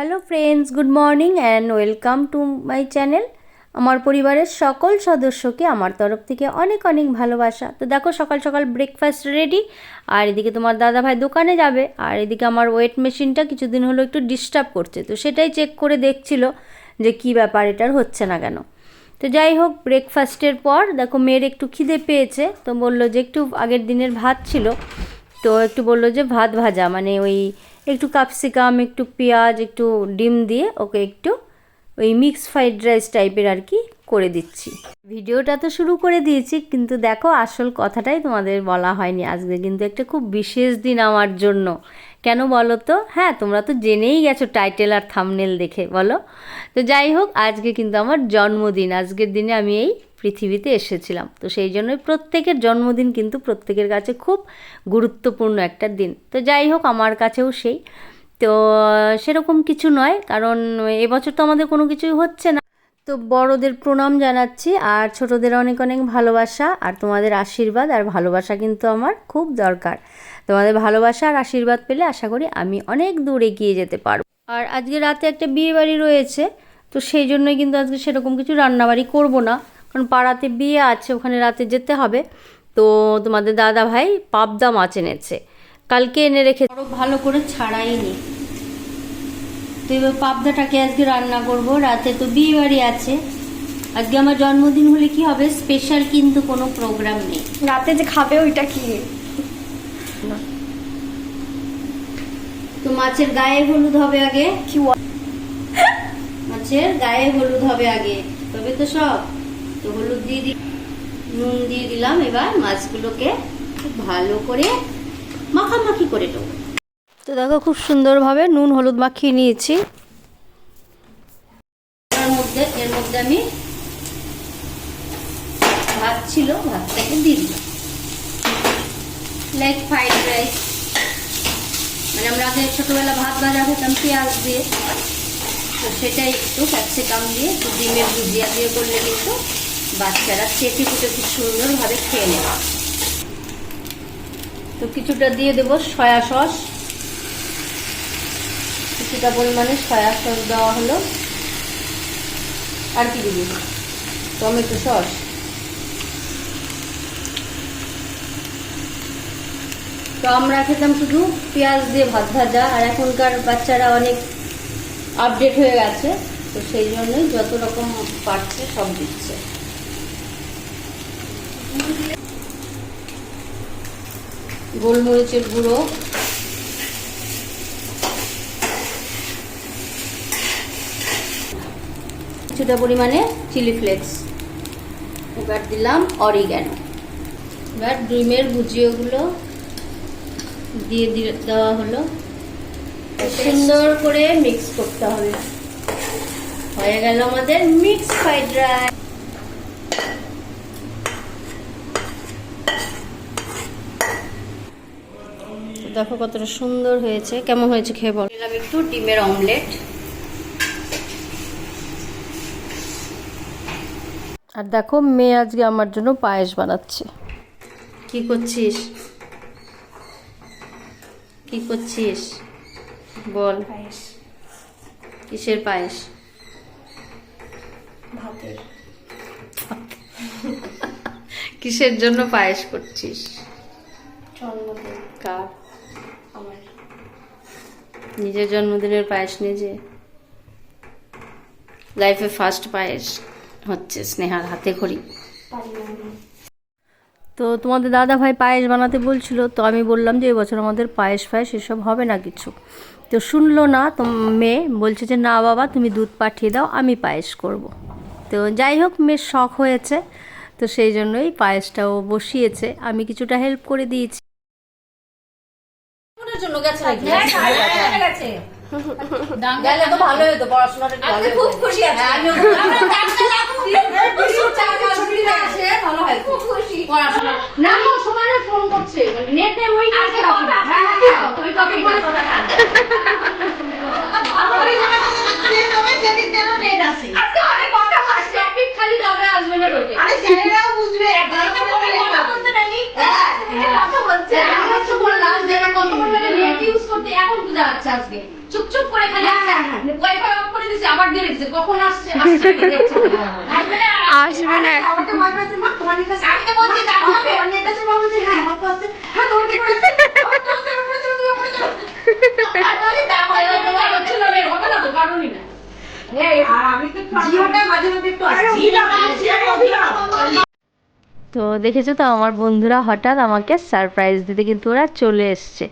Hello friends good morning and welcome to my channel আমার পরিবারের সকল সদস্যকে আমার তরফ থেকে অনেক অনেক ভালোবাসা। তো দেখো সকাল সকাল ব্রেকফাস্ট রেডি আর এদিকে তোমার দাদা ভাই দোকানে যাবে, আর এদিকে আমার ওয়েট মেশিনটা কিছুদিন হলো একটু ডিস্টার্ব করছে। তো সেটাই চেক করে দেখছিল যে কি ব্যাপার, এটার হচ্ছে না কেন। তো যাই হোক ব্রেকফাস্টের পর দেখো মেয়ের একটু খিদে পেয়েছে, তো বলল যে একটু আগের দিনের ভাত ছিল। তো একটু বলল যে ভাত ভাজা মানে ওই একটু ক্যাপসিকাম একটু পেঁয়াজ, একটু ডিম দিয়ে ওকে একটু ওই মিক্স ফ্রাইড রাইস টাইপের আর কি করে দিচ্ছি। ভিডিওটা তো শুরু করে দিয়েছি, কিন্তু দেখো আসল কথাটাই তোমাদের বলা হয়নি আজকে। কিন্তু একটা খুব বিশেষ দিন আমার জন্য। কেন বলো তো? হ্যাঁ তোমরা তো জেনেই গেছো টাইটেল আর থামনেল দেখে, বলো? তো যাই হোক, আজকে কিন্তু আমার জন্মদিন। আজকের দিনে আমি এই পৃথিবীতে এসেছিলাম। তো সেই জন্যই প্রত্যেকের জন্মদিন কিন্তু প্রত্যেকের কাছে খুব গুরুত্বপূর্ণ একটা দিন। তো যাই হোক, আমার কাছেও সেই। তো, সেরকম কিছু নয়, কারণ এবছর তো আমাদের কোনো কিছুই হচ্ছে না। তো বড়দের প্রণাম জানাচ্ছি, আর ছোটদের অনেক অনেক ভালোবাসা, আর তোমাদের আশীর্বাদ আর ভালোবাসা কিন্তু আমার খুব দরকার। তোমাদের ভালোবাসা আর আশীর্বাদ পেলে আশা করি আমি অনেক দূর এগিয়ে যেতে পারব। আর আজকে রাতে একটা বিয়ে বাড়ি রয়েছে তো সেই জন্যই কিন্তু আজকে সেরকম কিছু রান্নাবাড়ি করব না। কারণ পাড়াতে বিয়ে আছে ওখানে রাতে যেতে হবে। তো তোমাদের দাদা ভাই পাবদা মাছ এনেছে। কালকে এনে রেখে আরও ভালো করে ছাড়াইনি তো এবার পাবদাটাকে আজকে রান্না করব। রাতে তো বিয়ে বাড়ি আছে। আজকে আমার জন্মদিন হলে কি হবে? স্পেশাল কিন্তু কোনো প্রোগ্রাম নেই। রাতে যে খাবে ওইটা কি? তো মাছের গায়ে হলুদ হবে আগে? কি মাছের গায়ে হলুদ হবে আগে। তবে তো সব। তো হলুদ দিয়ে দি নুন দিয়ে দিলাম এবার মাছগুলোকে খুব ভালো করে মাখামাখি করে দেবো তো দেখো খুব সুন্দরভাবে নুন হলুদ মাখিয়ে নিয়েছি। এর মধ্যে এর মধ্যে আমি ভাত ছিল ভাতটাকে দিয়ে দিলাম। লাইক ফ্রাইড রাইস মানে আমরা আগে ছোটবেলা ভাত ভাজা খেতাম পেঁয়াজ দিয়ে। তো সেটাই একটু ক্যাপসিকাম দিয়ে, একটু ডিমের ভুজিয়া দিয়ে করলে কিন্তু বাচ্চারা চেটে কুটে খুব সুন্দরভাবে খেয়ে নেবে তো কিছুটা দিয়ে দেবো সয়া সস। কিছুটা পরিমাণে সয়া সস দেওয়া হলো। আর কি দিবি? Tomato sauce. তো আমরা খেতাম শুধু পেঁয়াজ দিয়ে ভাত ভাজা, আর এখনকার বাচ্চারা অনেক আপডেট হয়ে গেছে, তো সেই জন্যই যত রকম পারছে সব দিচ্ছে। গোলমরিচের গুঁড়ো। কিছুটা পরিমাণে চিলি ফ্লেক্স এবার দিলাম অরিগ্যানো। এবার ডিমের ভুজিয়াগুলো দিয়ে দেওয়া হলো। সুন্দর করে মিক্স করতে হবে। হয়ে গেল আমাদের মিক্স ফ্রাইড রাইস দেখো কতটা সুন্দর হয়েছে। কেমন হয়েছে খেয়ে বল। দিলাম একটু ডিমের অমলেট আর দেখো মেয়ে আজকে আমার জন্য পায়েস বানাচ্ছে। কি করছিস? কি করছিস? বল। পায়েস। কিসের পায়েস? ভাতের। কিসের জন্য পায়েস করছিস? জন্মদিন। কার? আমার। নিজের জন্মদিনের পায়েস নিজে লাইফে ফার্স্ট পায়েস হচ্ছে স্নেহার হাতে খড়ি। তো তোমাদের দাদা ভাই পায়েস বানাতে বলছিল, তো আমি বললাম যে এবছর আমাদের পায়েস ফায়েস এসব হবে না কিছু। তো শুনলো না, তো মেয়ে বলছে যে, না বাবা, তুমি দুধ পাঠিয়ে দাও, আমি পায়েস করব। তো যাই হোক, মেয়ের শখ হয়েছে, তো সেই জন্যই পায়েসটাও বসিয়েছে। আমি কিছুটা হেল্প করে দিয়েছি। জন্য গেছে নাকি? গেলে তো ভালোই হতো পড়াশোনাটা একটু ভালোই হতো। হ্যাঁ, আমিও পড়াশোনা। না সমানে ফোন করছে। মানে নেটে ওই কাছে রাখো হ্যাঁ হ্যাঁ ওই টপিক বলে কথা না টপিক খালি তবে আসবে না তোকে আমি এখন যাচ্ছে আজকে। চুপ চুপ করে খালি ওয়াইফাই অফ করে দিছে আবার দিয়ে দিছে কখন আসছে? আসছে আসবে না। আসবে না। আমাকে মারবে মা তোমার কাছে আমি তো বলছি যাব আমি অন্যের কাছে বলছি হ্যাঁ আমার কাছে হ্যাঁ তোমার কি করেছে আমার কাছে না তো জিওটা মাঝে মাঝে একটু আসছে। তো দেখেছ তো, আমার বন্ধুরা হঠাৎ আমাকে সারপ্রাইজ দিতে কিন্তু ওরা চলে এসছে।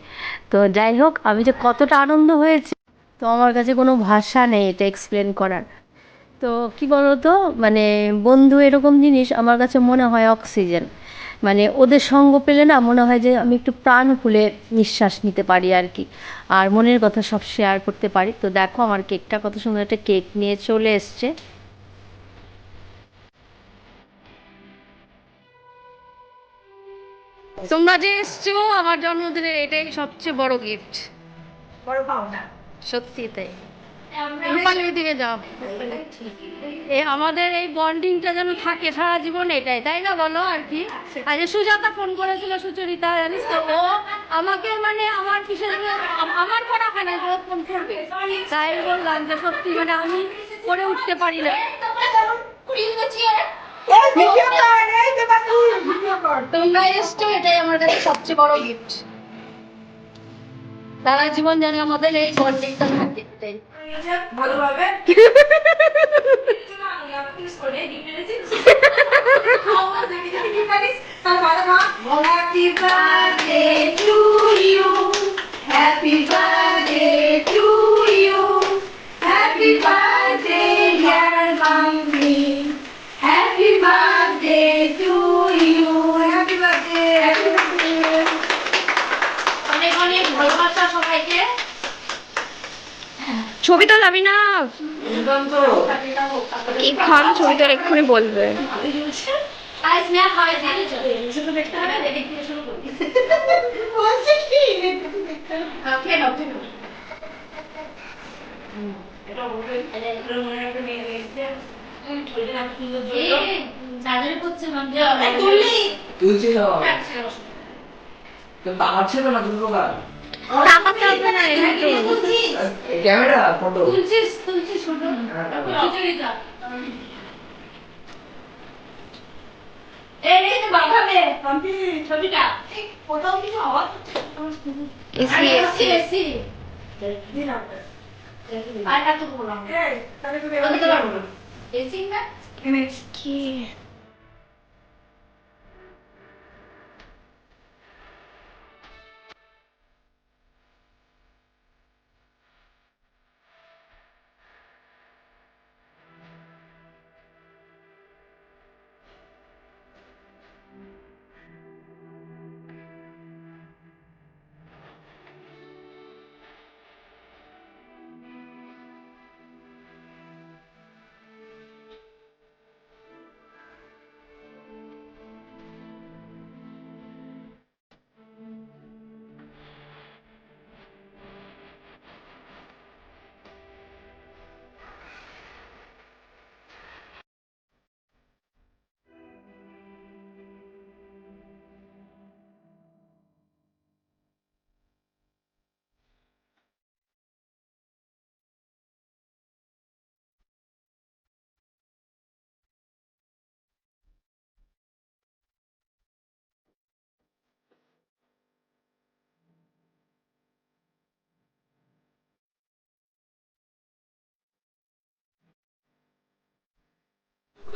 তো যাই হোক, আমি যে কতটা আনন্দ হয়েছে, তো আমার কাছে কোনো ভাষা নেই এটা এক্সপ্লেন করার। তো কি বলতো মানে বন্ধু এরকম জিনিস আমার কাছে মনে হয় অক্সিজেন মানে ওদের সঙ্গ পেলে না মনে হয় যে আমি একটু প্রাণ খুলে নিঃশ্বাস নিতে পারি আর কি, আর মনের কথা সব শেয়ার করতে পারি। তো দেখো আমার কেকটা কত সুন্দর একটা কেক নিয়ে চলে এসছে। তোমরা যে এসছো আমার জন্মদিনের এটাই সবচেয়ে বড় গিফট বড় পাওনা। সত্যি তাই। রূপালি দিকে যাও। এই আমাদের এই বন্ডিংটা যেন থাকে সারা জীবন এটাই। তাই না বলো আর কি? আজ সুজাতা ফোন করেছিল সুচরিতা জানিস তো ও আমাকে মানে আমার কিসের আমার করা না ও ফোন করবে। তাই বললাম যে সত্যি মানে আমি করে উঠতে পারি না। তোমরা এটাই আমার কাছে সবচেয়ে বড় গিফট সারা জীবন যেন আমাদের এই থাকে Happy birthday to you. Happy birthday to you. Happy birthday, dear mommy. Happy birthday to you. Happy birthday. Happy birthday. অনেক অনেক ভালোবাসা সবাইকে ছবি তো যাবি না? কি খান ছবি তো এক্ষুনি বলবে। তুলছি তো হ্যাঁ, না ক্যামেরা ফটো। তুলছিস তুলছিস এই এই ছবিটা।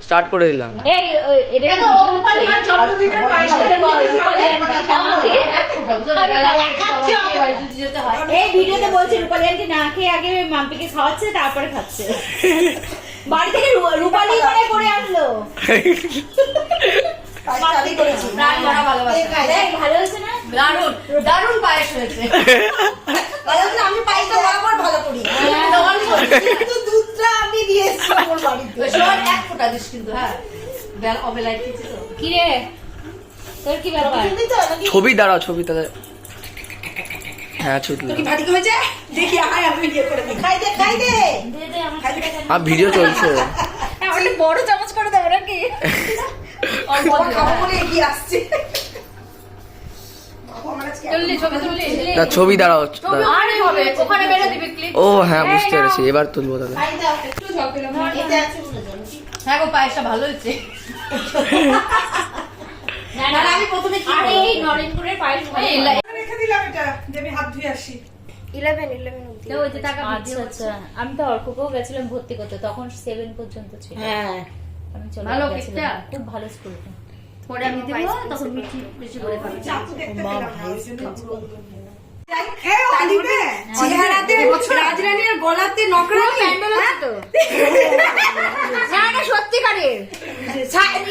স্টার্ট করে দিলাম এই হয় ভিডিওতে বলছে রূপালী আন্টি না খেয়ে আগে মাম্পিকে খাওয়াচ্ছে তারপরে খাচ্ছে বাড়ি থেকে রূপালী করে করে আসলো ভালো হয়েছে না দারুণ দারুণ পায়েস হয়েছে ভালো আমি পাইতে ভালো করি দুধটা আমি দিয়ে এসেছি ওর বাড়িতে। ওই এক ফোঁটা দিস কিন্তু হ্যাঁ। বেলা অবেলায় খেয়েছি তো কি রে তোর কি ব্যাপার? শুনলি তো নাকি? ছবি দাঁড়াও ছবি তাহলে হ্যাঁ ছবি কি হয়েছে? দেখি আয় আমি ইয়ে করে দিই। খাই দে খাই দে। আর ভিডিও চলছে। হ্যাঁ, বড় চামচ করে দেবো নাকি অল্প খাব। বলে এগিয়ে আসছে। ছবি দাঁড়াও ও হ্যাঁ বুঝতে পেরেছি এবার তুলবো তাহলে। হ্যাঁ গো পায়েসটা ভালো হয়েছে। আমি প্রথমে আরে এই নরেন্দ্রের পায়েস রেখে দিলাম এটা যে আমি হাত ধুয়ে আসি। আচ্ছা আচ্ছা। আমি তো অর্ককেও গেছিলাম ভর্তি করতে তখন সেভেন পর্যন্ত ছিল। হ্যাঁ। আমি চলে? খুব ভালো স্কুলটা পরে আমি দেবো তখন মিষ্টি বেশি করে খাবি। চাকু দেখতে পেলাম না ওই জন্য পুরো চেহারাতে রাজরানীর গলাতে নকরা প্যান্ডেল তো। না না সত্যিকারের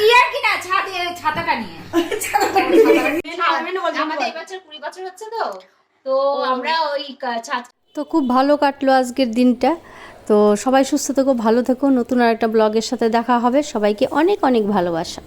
ইয়ার কি না ছাদে ছাতাটা নিয়ে। আমাদের এবছর কুড়ি বছর হচ্ছে তো তো আমরা ওই ছাদ তো খুব ভালো কাটলো আজকের দিনটা। তো সবাই সুস্থ থেকো ভালো থেকো। নতুন আর একটা ব্লগের সাথে দেখা হবে। সবাইকে অনেক অনেক ভালোবাসা।